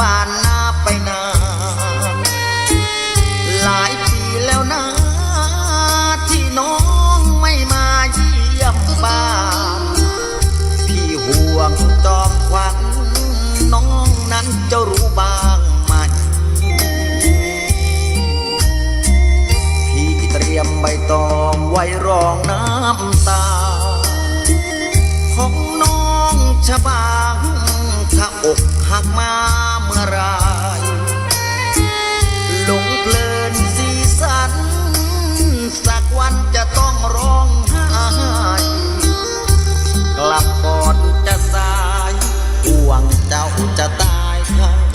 บ้านนาไปนานหลายปีแล้วนะที่น้องไม่มาเยี่ยมบ้านพี่ห่วงจอมขวัญน้องนั้นจะรู้บ้างไหมพี่เตรียมใบตองไว้รองน้ำตา ของน้องชะบางถ้าอกหักมา จะตายเขา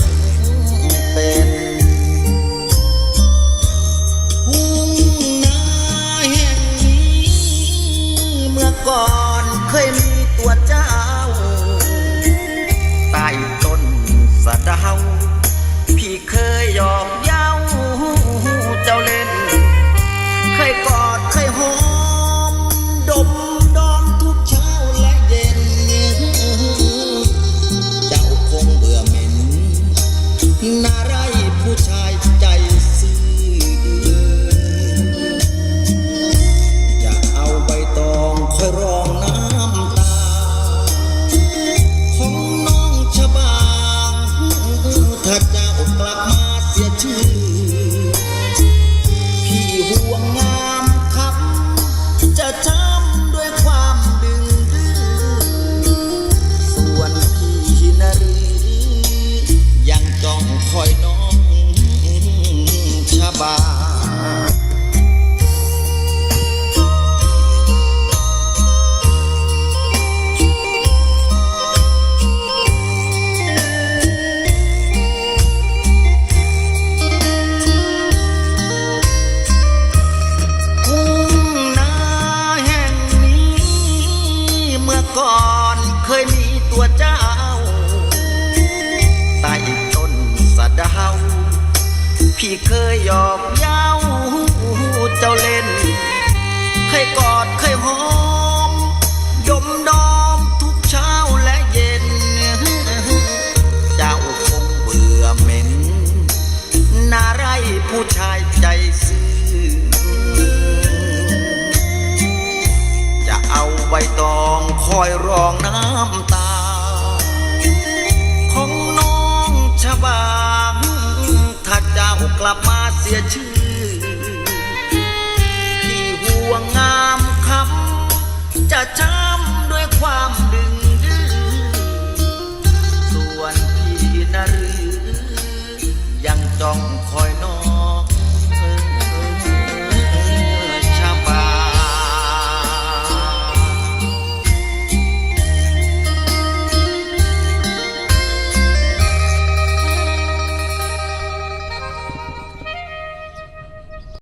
Not สียชื่อ ที่ห่วงงามคำจะช้า